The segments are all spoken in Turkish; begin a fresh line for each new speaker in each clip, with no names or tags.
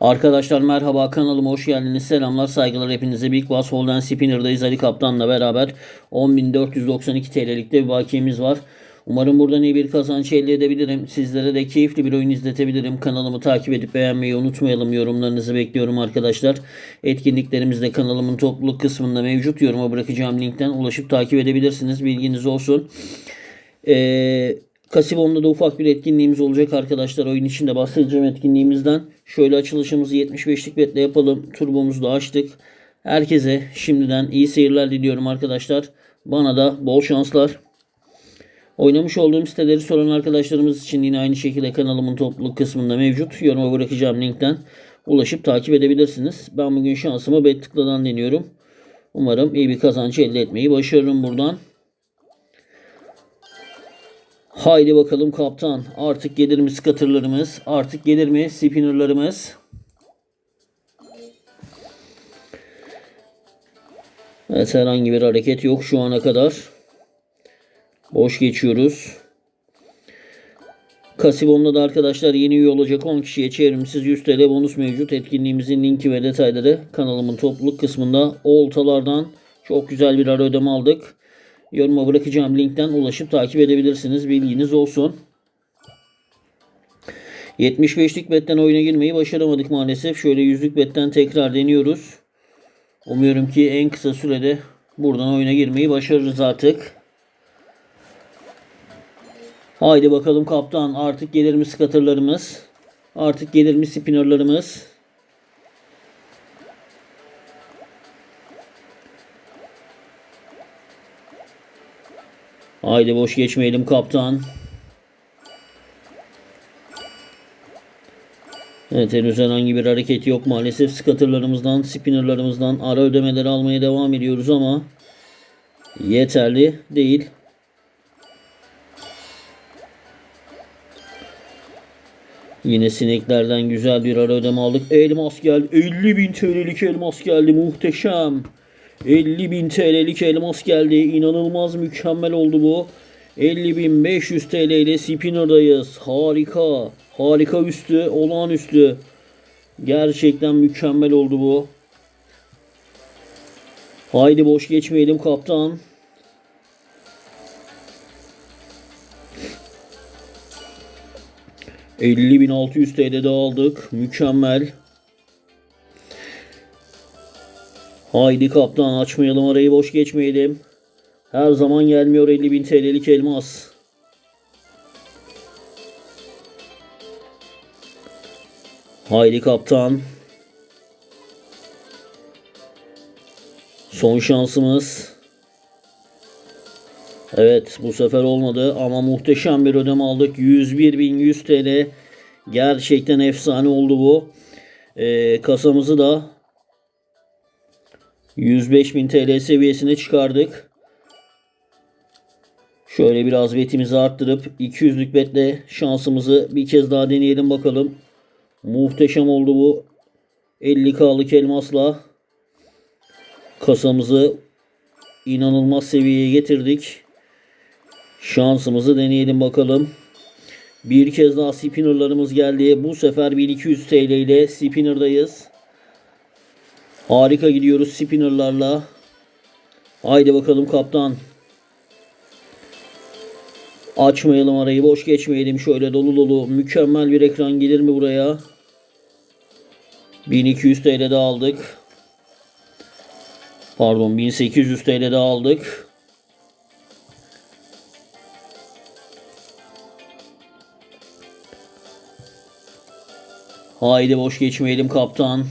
Arkadaşlar merhaba kanalıma hoş geldiniz. Selamlar saygılar hepinize. Big Bass Holden Spinner'dayız. Ali Kaptan'la beraber 10.492 TL'likte bir bakiyemiz var. Umarım buradan iyi bir kazanç elde edebilirim. Sizlere de keyifli bir oyun izletebilirim. Kanalımı takip edip beğenmeyi unutmayalım. Yorumlarınızı bekliyorum arkadaşlar. Etkinliklerimiz de kanalımın topluluk kısmında mevcut. Yoruma bırakacağım linkten ulaşıp takip edebilirsiniz. Bilginiz olsun. Eee Kasibon'da da ufak bir etkinliğimiz olacak arkadaşlar. Oyun içinde bahsedeceğim etkinliğimizden. Şöyle açılışımızı 75'lik betle yapalım. Turbomuzu da açtık. Herkese şimdiden iyi seyirler diliyorum arkadaşlar. Bana da bol şanslar. Oynamış olduğum siteleri soran arkadaşlarımız için yine aynı şekilde kanalımın topluluk kısmında mevcut. Yoruma bırakacağım linkten ulaşıp takip edebilirsiniz. Ben bugün şansımı bet tıkladan deniyorum. Umarım iyi bir kazanç elde etmeyi başarırım buradan. Haydi bakalım kaptan. Artık gelir mi scatterlarımız? Artık gelir mi spinnerlarımız? Evet herhangi bir hareket yok şu ana kadar. Boş geçiyoruz. Kasibon'da da arkadaşlar yeni üye olacak 10 kişiye çevrimsiz 100 TL bonus mevcut. Etkinliğimizin linki ve detayları kanalımın topluluk kısmında. Oltalardan çok güzel bir ara ödeme aldık. Yoruma bırakacağım linkten ulaşıp takip edebilirsiniz. Bilginiz olsun. 75'lik betten oyuna girmeyi başaramadık maalesef. Şöyle yüzlük betten tekrar deniyoruz. Umuyorum ki en kısa sürede buradan oyuna girmeyi başarırız artık. Haydi bakalım kaptan. Artık gelir mi scatterlarımız? Artık gelir mi spinnerlarımız? Haydi boş geçmeyelim kaptan. Evet henüz herhangi bir hareket yok maalesef. Scatterlarımızdan, spinnerlarımızdan ara ödemeleri almaya devam ediyoruz ama yeterli değil. Yine sineklerden güzel bir ara ödeme aldık. Elmas geldi. 50 bin TL'lik elmas geldi. Muhteşem. 50 bin TL'lik elmas geldi. İnanılmaz mükemmel oldu bu. 50.500 TL ile spinner'dayız. Harika. Harika üstü. Olağanüstü. Gerçekten mükemmel oldu bu. Haydi boş geçmeyelim kaptan. ...50.600 TL'de aldık. Mükemmel. Haydi kaptan açmayalım arayı boş geçmeyelim. Her zaman gelmiyor 50.000 TL'lik elmas. Haydi kaptan. Son şansımız. Evet bu sefer olmadı ama muhteşem bir ödeme aldık. 101.100 TL. Gerçekten efsane oldu bu. Ee, kasamızı da 105.000 TL seviyesine çıkardık. Şöyle biraz betimizi arttırıp 200'lük betle şansımızı bir kez daha deneyelim bakalım. Muhteşem oldu bu. 50k'lık elmasla kasamızı inanılmaz seviyeye getirdik. Şansımızı deneyelim bakalım. Bir kez daha spinnerlarımız geldi. Bu sefer 1200 TL ile spinner'dayız. Harika gidiyoruz spinnerlarla. Haydi bakalım kaptan. Açmayalım arayı boş geçmeyelim. Şöyle dolu dolu mükemmel bir ekran gelir mi buraya? 1200 TL'de aldık. Pardon 1800 TL'de aldık. Haydi boş geçmeyelim kaptan.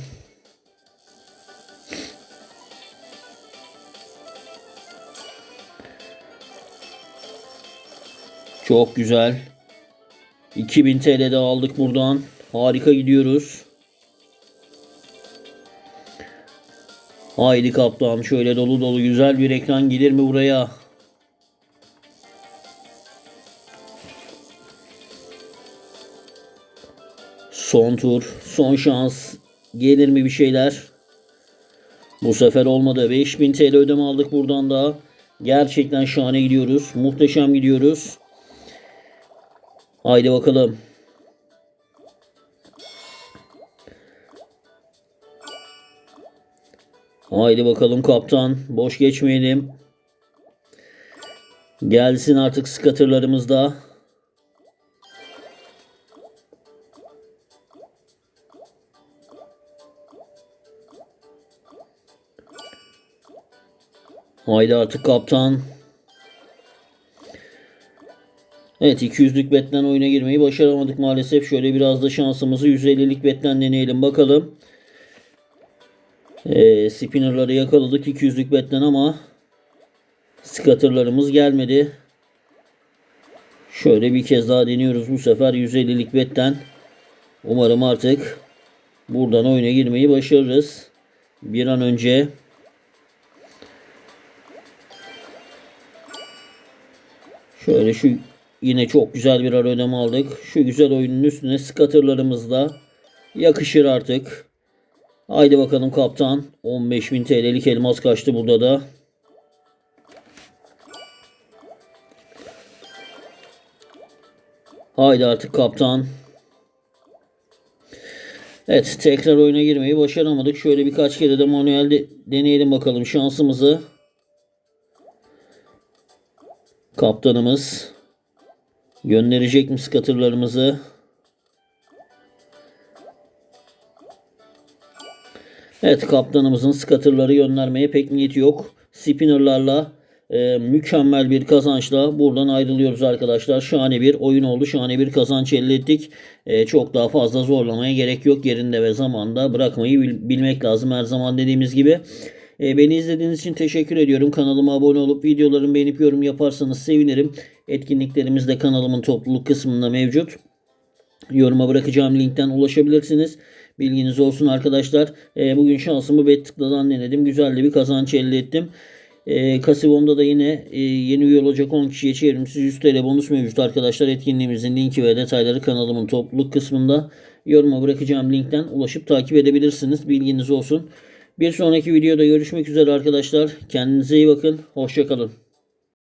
Çok güzel. 2000 TL'de aldık buradan. Harika gidiyoruz. Haydi kaptan şöyle dolu dolu güzel bir ekran gelir mi buraya? Son tur, son şans. Gelir mi bir şeyler? Bu sefer olmadı. 5000 TL ödeme aldık buradan da. Gerçekten şahane gidiyoruz. Muhteşem gidiyoruz. Haydi bakalım. Haydi bakalım kaptan. Boş geçmeyelim. Gelsin artık skatırlarımız da. Haydi artık kaptan. Evet 200'lük betten oyuna girmeyi başaramadık maalesef. Şöyle biraz da şansımızı 150'lik betten deneyelim bakalım. Ee, spinnerları yakaladık 200'lük betten ama scatterlarımız gelmedi. Şöyle bir kez daha deniyoruz bu sefer 150'lik betten. Umarım artık buradan oyuna girmeyi başarırız. Bir an önce Şöyle şu yine çok güzel bir ara aldık. Şu güzel oyunun üstüne scatterlarımız da yakışır artık. Haydi bakalım kaptan. 15.000 TL'lik elmas kaçtı burada da. Haydi artık kaptan. Evet tekrar oyuna girmeyi başaramadık. Şöyle birkaç kere de manuel de deneyelim bakalım şansımızı. Kaptanımız gönderecek mi skatırlarımızı? Evet kaptanımızın skatırları göndermeye pek niyeti yok. Spinnerlarla e, mükemmel bir kazançla buradan ayrılıyoruz arkadaşlar. Şahane bir oyun oldu. Şahane bir kazanç elde ettik. E, çok daha fazla zorlamaya gerek yok. Yerinde ve zamanda bırakmayı bil- bilmek lazım. Her zaman dediğimiz gibi. E, beni izlediğiniz için teşekkür ediyorum. Kanalıma abone olup videolarımı beğenip yorum yaparsanız sevinirim. Etkinliklerimiz de kanalımın topluluk kısmında mevcut. Yoruma bırakacağım linkten ulaşabilirsiniz. Bilginiz olsun arkadaşlar. E, bugün şansımı bet tıkladan denedim. Güzel de bir kazanç elde ettim. E, Kasivon'da da yine e, yeni üye olacak 10 kişiye çevrimsiz 100 TL bonus mevcut arkadaşlar. Etkinliğimizin linki ve detayları kanalımın topluluk kısmında. Yoruma bırakacağım linkten ulaşıp takip edebilirsiniz. Bilginiz olsun. Bir sonraki videoda görüşmek üzere arkadaşlar. Kendinize iyi bakın. Hoşçakalın.